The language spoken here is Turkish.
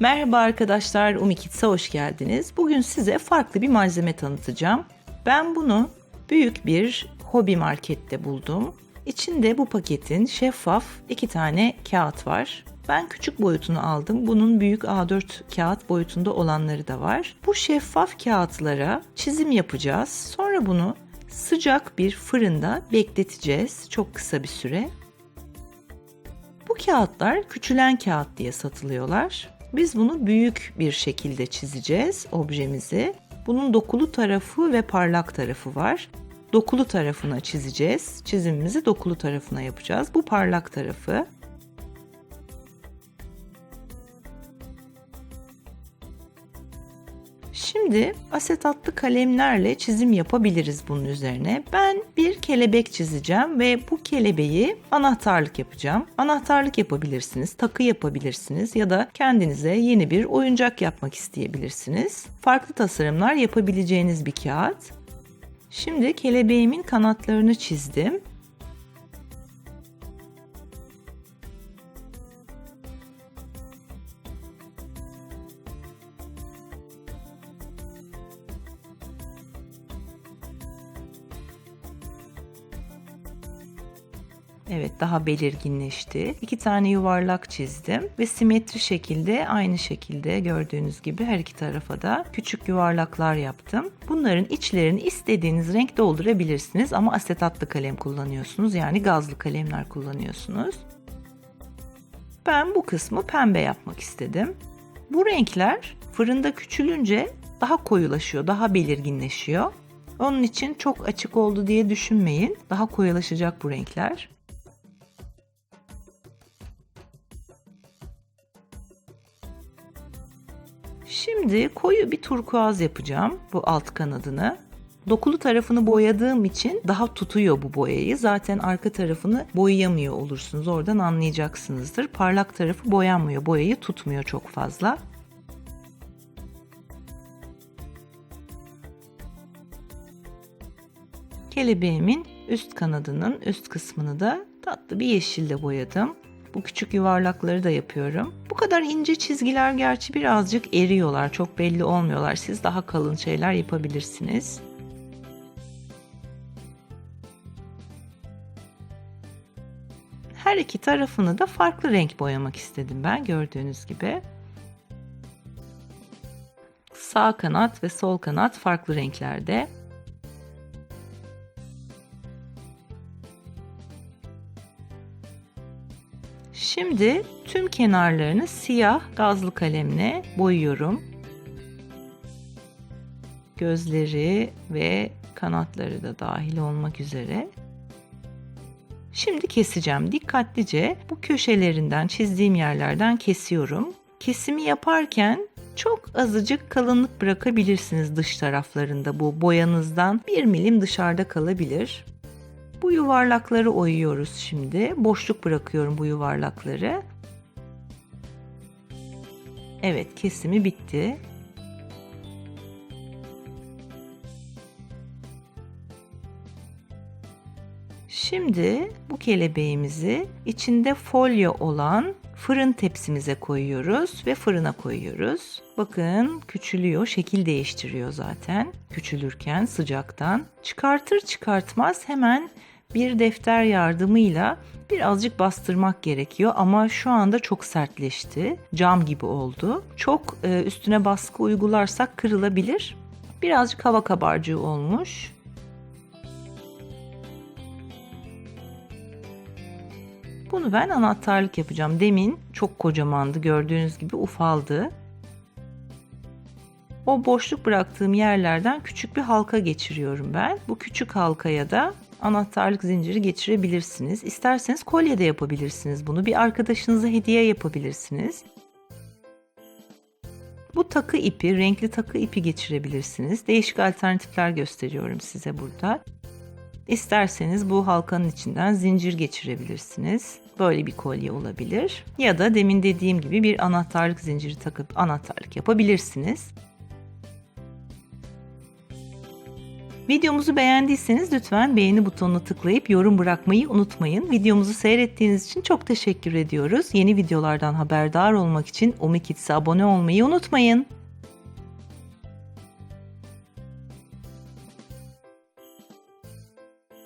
Merhaba arkadaşlar, Umikits'e hoş geldiniz. Bugün size farklı bir malzeme tanıtacağım. Ben bunu büyük bir hobi markette buldum. İçinde bu paketin şeffaf iki tane kağıt var. Ben küçük boyutunu aldım. Bunun büyük A4 kağıt boyutunda olanları da var. Bu şeffaf kağıtlara çizim yapacağız. Sonra bunu sıcak bir fırında bekleteceğiz çok kısa bir süre. Bu kağıtlar küçülen kağıt diye satılıyorlar. Biz bunu büyük bir şekilde çizeceğiz objemizi. Bunun dokulu tarafı ve parlak tarafı var. Dokulu tarafına çizeceğiz. Çizimimizi dokulu tarafına yapacağız. Bu parlak tarafı. Şimdi asetatlı kalemlerle çizim yapabiliriz bunun üzerine. Ben bir kelebek çizeceğim ve bu kelebeği anahtarlık yapacağım. Anahtarlık yapabilirsiniz, takı yapabilirsiniz ya da kendinize yeni bir oyuncak yapmak isteyebilirsiniz. Farklı tasarımlar yapabileceğiniz bir kağıt. Şimdi kelebeğimin kanatlarını çizdim. Evet daha belirginleşti. İki tane yuvarlak çizdim ve simetri şekilde aynı şekilde gördüğünüz gibi her iki tarafa da küçük yuvarlaklar yaptım. Bunların içlerini istediğiniz renk doldurabilirsiniz ama asetatlı kalem kullanıyorsunuz yani gazlı kalemler kullanıyorsunuz. Ben bu kısmı pembe yapmak istedim. Bu renkler fırında küçülünce daha koyulaşıyor, daha belirginleşiyor. Onun için çok açık oldu diye düşünmeyin. Daha koyulaşacak bu renkler. Şimdi koyu bir turkuaz yapacağım bu alt kanadını. Dokulu tarafını boyadığım için daha tutuyor bu boyayı. Zaten arka tarafını boyayamıyor olursunuz. Oradan anlayacaksınızdır. Parlak tarafı boyanmıyor. Boyayı tutmuyor çok fazla. Kelebeğimin üst kanadının üst kısmını da tatlı bir yeşille boyadım. Bu küçük yuvarlakları da yapıyorum. Bu kadar ince çizgiler gerçi birazcık eriyorlar. Çok belli olmuyorlar. Siz daha kalın şeyler yapabilirsiniz. Her iki tarafını da farklı renk boyamak istedim ben gördüğünüz gibi. Sağ kanat ve sol kanat farklı renklerde. Şimdi tüm kenarlarını siyah gazlı kalemle boyuyorum. Gözleri ve kanatları da dahil olmak üzere. Şimdi keseceğim. Dikkatlice bu köşelerinden çizdiğim yerlerden kesiyorum. Kesimi yaparken çok azıcık kalınlık bırakabilirsiniz dış taraflarında. Bu boyanızdan bir milim dışarıda kalabilir. Bu yuvarlakları oyuyoruz şimdi. Boşluk bırakıyorum bu yuvarlakları. Evet kesimi bitti. Şimdi bu kelebeğimizi içinde folyo olan fırın tepsimize koyuyoruz ve fırına koyuyoruz. Bakın küçülüyor, şekil değiştiriyor zaten küçülürken sıcaktan. Çıkartır çıkartmaz hemen bir defter yardımıyla birazcık bastırmak gerekiyor ama şu anda çok sertleşti. Cam gibi oldu. Çok e, üstüne baskı uygularsak kırılabilir. Birazcık hava kabarcığı olmuş. Bunu ben anahtarlık yapacağım. Demin çok kocamandı. Gördüğünüz gibi ufaldı. O boşluk bıraktığım yerlerden küçük bir halka geçiriyorum ben. Bu küçük halkaya da anahtarlık zinciri geçirebilirsiniz. İsterseniz kolye de yapabilirsiniz bunu. Bir arkadaşınıza hediye yapabilirsiniz. Bu takı ipi, renkli takı ipi geçirebilirsiniz. Değişik alternatifler gösteriyorum size burada. İsterseniz bu halkanın içinden zincir geçirebilirsiniz. Böyle bir kolye olabilir. Ya da demin dediğim gibi bir anahtarlık zinciri takıp anahtarlık yapabilirsiniz. Videomuzu beğendiyseniz lütfen beğeni butonuna tıklayıp yorum bırakmayı unutmayın. Videomuzu seyrettiğiniz için çok teşekkür ediyoruz. Yeni videolardan haberdar olmak için Omi Kids'e abone olmayı unutmayın.